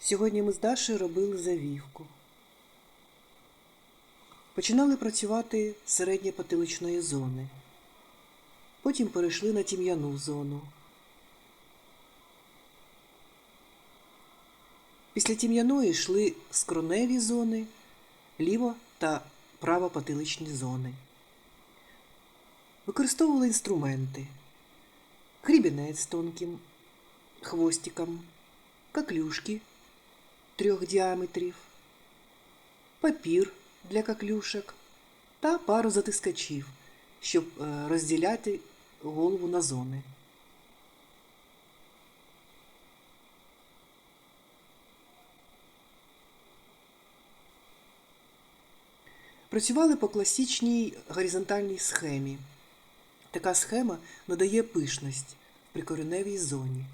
Сьогодні ми з Дашею робили завівку. Починали працювати з середньопотиличної зони. Потім перейшли на тім'яну зону. Після тім'яної йшли скроневі зони, ліво та правопотиличні зони. Використовували інструменти. Хрібінець з тонким хвостиком, коклюшки трьох діаметрів, папір для коклюшок та пару затискачів, щоб е, розділяти голову на зони. Працювали по класичній горизонтальній схемі. Така схема надає пишність в прикореневій зоні.